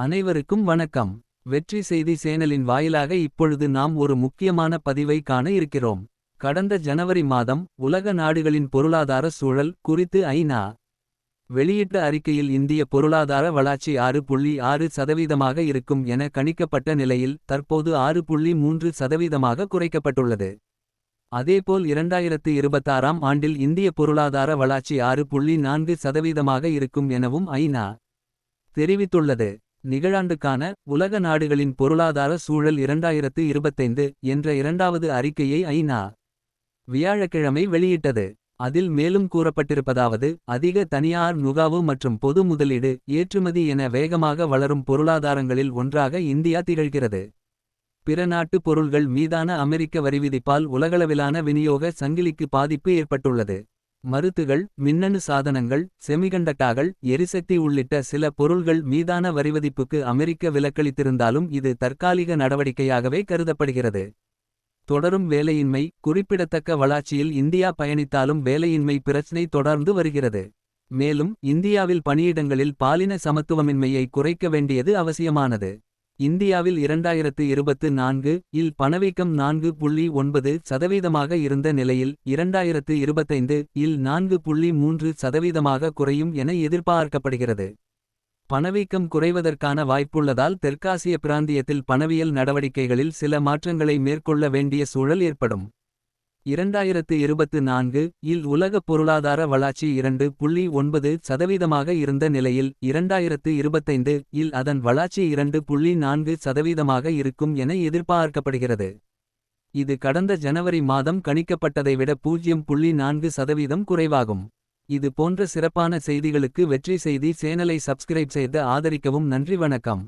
அனைவருக்கும் வணக்கம். வெற்றி செய்தி சேனலின் வாயிலாக இப்பொழுது நாம் ஒரு முக்கியமான பதிவை காண இருக்கிறோம். கடந்த ஜனவரி மாதம் உலக நாடுகளின் பொருளாதார சூழல் குறித்து ஐநா வெளியிட்ட அறிக்கையில் இந்திய பொருளாதார வளர்ச்சி ஆறு புள்ளி ஆறு சதவீதமாக இருக்கும் என கணிக்கப்பட்ட நிலையில் தற்போது ஆறு புள்ளி மூன்று சதவீதமாக குறைக்கப்பட்டுள்ளது. அதேபோல் இரண்டாயிரத்து இருபத்தாறாம் ஆண்டில் இந்திய பொருளாதார வளர்ச்சி ஆறு புள்ளி நான்கு சதவீதமாக இருக்கும் எனவும் ஐநா தெரிவித்துள்ளது. நிகழாண்டுக்கான உலக நாடுகளின் பொருளாதார சூழல் இரண்டாயிரத்து இருபத்தைந்து என்ற இரண்டாவது அறிக்கையை ஐநா வியாழக்கிழமை வெளியிட்டது. அதில் மேலும் கூறப்பட்டிருப்பதாவது அதிக தனியார் நுகாவு மற்றும் பொது முதலீடு ஏற்றுமதி என வேகமாக வளரும் பொருளாதாரங்களில் ஒன்றாக இந்தியா திகழ்கிறது. பிற நாட்டு பொருள்கள் மீதான அமெரிக்க வரிவிதிப்பால் உலகளவிலான விநியோக சங்கிலிக்கு பாதிப்பு ஏற்பட்டுள்ளது. மருத்துகள் மின்னணு சாதனங்கள் செமிகண்டக்டார்கள் எரிசக்தி உள்ளிட்ட சில பொருள்கள் மீதான வரிவதிப்புக்கு அமெரிக்க விலக்களித்திருந்தாலும் இது தற்காலிக நடவடிக்கையாகவே கருதப்படுகிறது. தொடரும் வேலையின்மை குறிப்பிடத்தக்க வளர்ச்சியில் இந்தியா பயணித்தாலும் வேலையின்மை பிரச்சினை தொடர்ந்து வருகிறது. மேலும் இந்தியாவில் பணியிடங்களில் பாலின சமத்துவமின்மையை குறைக்க வேண்டியது அவசியமானது. இந்தியாவில் இரண்டாயிரத்து இருபத்து நான்கு இல் பணவீக்கம் நான்கு புள்ளி ஒன்பது சதவீதமாக இருந்த நிலையில் இரண்டாயிரத்து இருபத்தைந்து இல் நான்கு புள்ளி மூன்று சதவீதமாக குறையும் என எதிர்பார்க்கப்படுகிறது. பணவீக்கம் குறைவதற்கான வாய்ப்புள்ளதால் தெற்காசிய பிராந்தியத்தில் பணவியல் நடவடிக்கைகளில் சில மாற்றங்களை மேற்கொள்ள வேண்டிய சூழல் ஏற்படும். இரண்டாயிரத்து இருபத்து நான்கு இல் உலக பொருளாதார வளர்ச்சி இரண்டு புள்ளி ஒன்பது சதவீதமாக இருந்த நிலையில் இரண்டாயிரத்து இருபத்தைந்து இல் அதன் வளர்ச்சி இரண்டு புள்ளி நான்கு சதவீதமாக இருக்கும் என எதிர்பார்க்கப்படுகிறது. இது கடந்த ஜனவரி மாதம் கணிக்கப்பட்டதை விட பூஜ்யம் புள்ளி நான்கு சதவீதம் குறைவாகும். இது போன்ற சிறப்பான செய்திகளுக்கு வெற்றி செய்தி சேனலை சப்ஸ்கிரைப் செய்து ஆதரிக்கவும் நன்றி வணக்கம்.